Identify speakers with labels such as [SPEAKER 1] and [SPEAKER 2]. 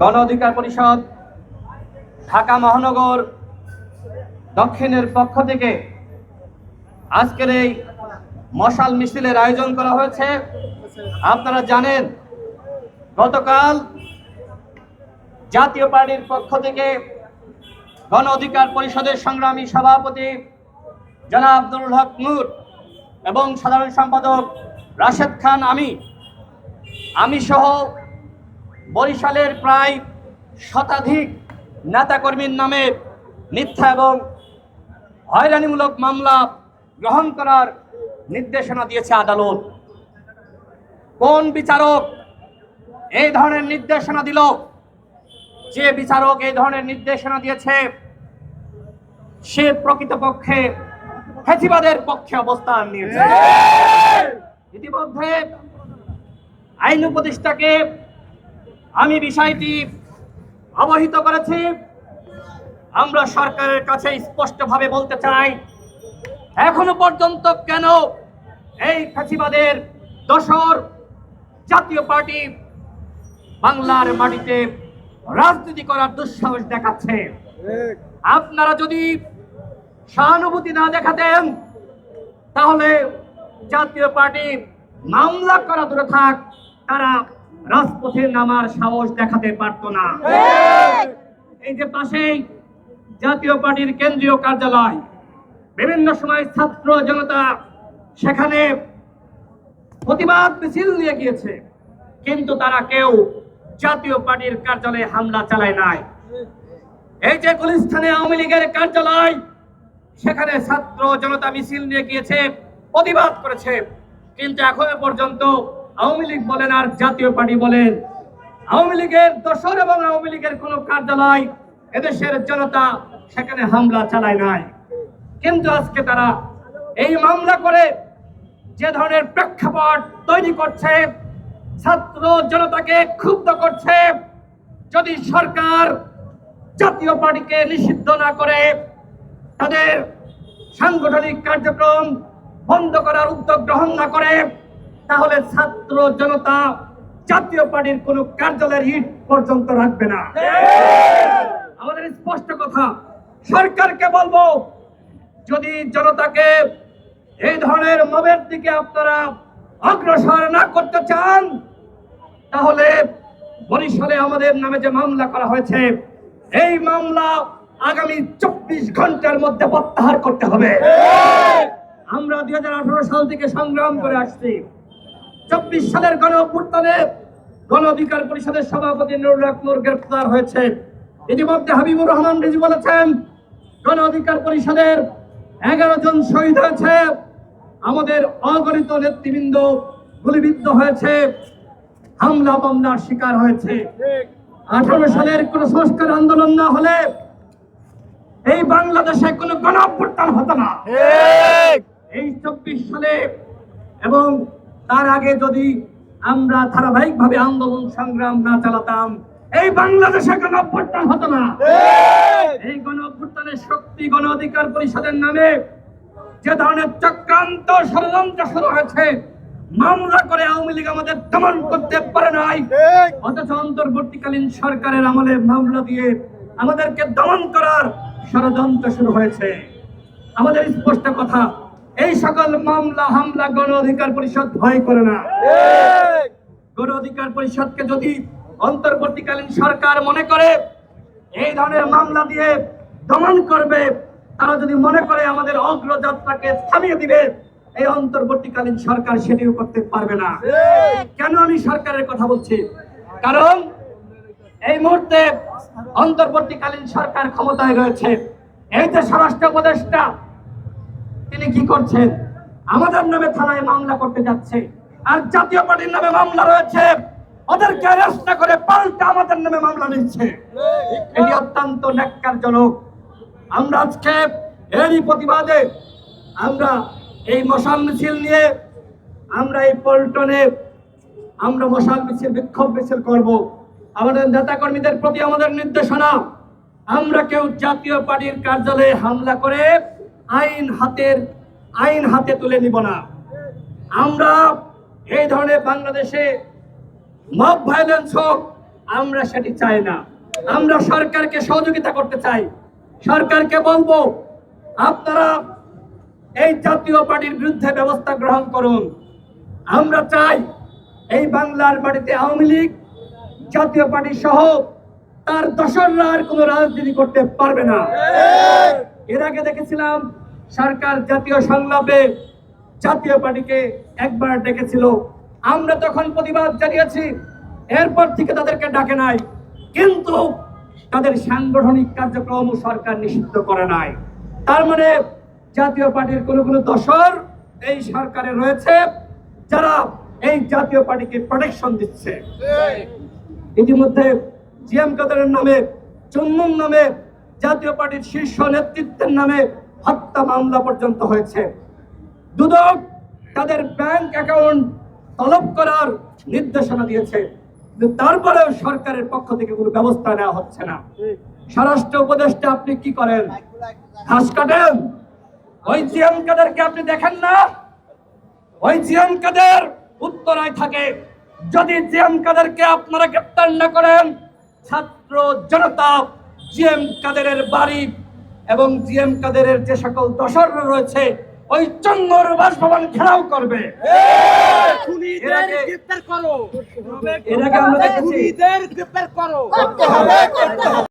[SPEAKER 1] গণ অধিকার পরিষদ, ঢাকা মহানগর, দক্ষিণের পক্ষ থেকে আজকের এই মশাল মিছিলের আয়োজন করা হয়েছে। আপনারা জানেন, গতকাল জাতীয় পার্টির পক্ষ থেকে গণ অধিকার পরিষদের সংগ্রামী সভাপতি জনাব আব্দুল হক নূর এবং সাধারণ সম্পাদক রাশেদ খান, আমি আমি সহ বরিশালের প্রায় শতাধিক নেতাকর্মীর নামে মিথ্যা এবং হয়রানিমূলক মামলা গ্রহণ করার নির্দেশনা দিয়েছে আদালত। কোন বিচারক এই ধরনের নির্দেশনা দিল? যে বিচারক এই ধরনের নির্দেশনা দিয়েছে সে প্রকৃতপক্ষে ফেসিবাদের পক্ষে অবস্থান নিয়েছে। ইতিমধ্যে আইন উপদেষ্টাকে আমি বিষয়টি অবহিত করেছি। আমরা সরকারের কাছে স্পষ্টভাবে বলতে চাই, এখনও পর্যন্ত কেন এই ফ্যাসিবাদের দোসর জাতীয় পার্টি বাংলার মাটিতে রাজনীতি করার দুঃসাহস দেখাচ্ছে? আপনারা যদি সহানুভূতি না দেখাতেন, তাহলে জাতীয় পার্টি মামলা করা দূরে থাক, তারা রাজপথে নামার সাহস দেখাতে পারতো না। এই যে পাশেই জাতীয় পার্টির কেন্দ্রীয় কার্যালয় বিভিন্ন সময় ছাত্র জনতা সেখানে প্রতিবাদ মিছিল নিয়ে গিয়েছে। কিন্তু তারা কেউ জাতীয় পার্টির কার্যালয়ে হামলা চালায় নাই। এই যে গুলিস্থানে আওয়ামী লীগের কার্যালয় সেখানে ছাত্র জনতা মিছিল নিয়ে গিয়েছে প্রতিবাদ করেছে। কিন্তু এখনও পর্যন্ত আওয়ামী লীগ বলেন আর জাতীয় পার্টি বলেন, আওয়ামী লীগের দোসর এবং আওয়ামী লীগের কোন কার্যালয় এদেশের জনতা সেখানে হামলা চালায় নাই। কিন্তু আজকে তারা এই মামলা করে যে ধরনের প্রেক্ষাপট তৈরি করছে, ছাত্র জনতাকে ক্ষুব্ধ করছে। যদি সরকার জাতীয় পার্টিকে নিষিদ্ধ না করে তাদের সাংগঠনিক কার্যক্রম বন্ধ করার উদ্যোগ গ্রহণ না করে তাহলে ছাত্র জনতা জাতীয় পার্টির কোন কার্যালয়ের ইট পর্যন্ত রাখবে না। আমাদের স্পষ্ট কথা, সরকারকে বলব, যদি জনতাকে এই ধরনের মবের দিকে আপনারা অগ্রসর না করতে চান, তাহলে বরিশালে আমাদের নামে যে মামলা করা হয়েছে, এই মামলা আগামী চব্বিশ ঘণ্টার মধ্যে প্রত্যাহার করতে হবে। আমরা দুই হাজার আঠারো সাল থেকে সংগ্রাম করে আসছি। চব্বিশ সালের গণ অভ্যুত্থানে গণ অধিকার পরিষদের সভাপতি নুরুল হক নূর গ্রেপ্তার হয়েছে। ইতিমধ্যে হাবিবুর রহমান রিজি বলেছেন গণ অধিকার পরিষদের এগারো জন শহীদ হয়েছে। আমাদের অগণিত নেতৃবৃন্দ গুলিবিদ্ধ হয়েছে। হামলা মামলার শিকার হয়েছে। আঠারো সালের কোন সংস্কার আন্দোলন না হলে এই বাংলাদেশে কোনো গণ হতো না। এই চব্বিশ সালে এবং তার আগে যদি আমরা ধারাবাহিকভাবে আন্দোলন সংগ্রাম না চালাতাম এই বাংলাদেশে গণ অভ্যুত্থান হতো না। এই গণ অভ্যুত্থানের শক্তি গণ অধিকার পরিষদের নামে যে ধরনের চক্রান্ত ষড়যন্ত্র শুরু হয়েছে মামলা করে আওয়ামী লীগ আমাদের দমন করতে পারে নাই। অথচ অন্তর্বর্তীকালীন সরকারের আমলে মামলা দিয়ে আমাদেরকে দমন করার ষড়যন্ত্র শুরু হয়েছে। আমাদের স্পষ্ট কথা এই সকল মামলা হামলা গণ অধিকার পরিষদ ভয় করে না। গণ অধিকার পরিষদকে যদি অন্তর্বর্তীকালীন সরকার মনে করে এই ধরনের মামলা দিয়ে দমন করবে তারা যদি মনে করে আমাদের অগ্রযাত্রাকে থামিয়ে দিবে এই অন্তর্বর্তীকালীন সরকার সেটিও করতে পারবে না। কেন আমি সরকারের কথা বলছি? কারণ এই মুহূর্তে অন্তর্বর্তীকালীন সরকার ক্ষমতায় রয়েছে। এই যে স্বরাষ্ট্র উপদেষ্টা তিনি কি করছেন? আমাদের নামে থানায় মামলা করতে যাচ্ছে। আর জাতীয় পার্টির নামে মামলা রয়েছে। ওদেরকে অ্যারেস্ট না করে পাল্টা আমাদের নামে মামলা নিচ্ছে। এটি অত্যন্ত ন্যাক্কারজনক। আমরা আজকে এরই প্রতিবাদে আমরা এই মশাল মিছিল নিয়ে আমরা এই পল্টনে আমরা মশাল মিছিল, বিক্ষোভ মিছিল করব। আমাদের নেতা কর্মীদের প্রতি আমাদের নির্দেশনা। আমরা কেউ জাতীয় পার্টির কার্যালয়ে হামলা করে আইন হাতের আইন হাতে তুলে নিব না। আমরা এই ধরনের বাংলাদেশে মব ভায়োলেন্স হোক আমরা সেটি চাই না। আমরা সরকারকে সহযোগিতা করতে চাই। সরকারকে বলব আপনারা এই জাতীয় পার্টির বিরুদ্ধে ব্যবস্থা গ্রহণ করুন। আমরা চাই এই বাংলার মাটিতে আওয়ামী লীগ জাতীয় পার্টি সহ তার দশররা আর কোনো রাজনীতি করতে পারবে না। এর আগে দেখেছিলাম সরকার জাতীয় সংলাপে জাতীয় পার্টিকে একবার ডেকেছিল। আমরা তখন প্রতিবাদ জানিয়েছি, এরপর থেকে তাদেরকে ডাকে নাই। কিন্তু তাদের সাংগঠনিক কার্যক্রম সরকার নিষিদ্ধ করে নাই। তার মানে জাতীয় পার্টির কোন কোন দশর এই সরকারে রয়েছে, যারা এই জাতীয় পার্টিকে প্রোটেকশন দিচ্ছে। ইতিমধ্যে জিএম কাদারের নামে চুন্নুন নামে, জাতীয় পার্টির শীর্ষ নেতৃত্বের নামে হত্যা মামলা পর্যন্ত হয়েছে। দুদক তাদের ব্যাংক অ্যাকাউন্ট তলব করার নির্দেশনা দিয়েছে। তারপরেও সরকারের পক্ষ থেকে কোনো ব্যবস্থা নেওয়া হচ্ছে না। স্বরাষ্ট্র উপদেষ্টা আপনি কি করেন? ঘাস কাটেন? ওই জিএম কাদেরকে আপনি দেখেন না? ওই জিএম কাদের উত্তরায় থাকে। যদি জিএম কাদেরকে আপনারা গ্রেপ্তার না করেন, ছাত্র জনতা জিএম কাদেরের বাড়ি এবং জি এম কাদেরের যে সকল দশর রয়েছে ওই চঙ্গর বাসভবন ঘেরাও করবে। এর
[SPEAKER 2] খুনিদের
[SPEAKER 1] আগে-
[SPEAKER 2] গ্রেপ্তার করো।
[SPEAKER 1] এর আগে আমরা দেখেছি।
[SPEAKER 2] খুনিদের গ্রেপ্তার করো।
[SPEAKER 3] করতে হবে করতে হবে।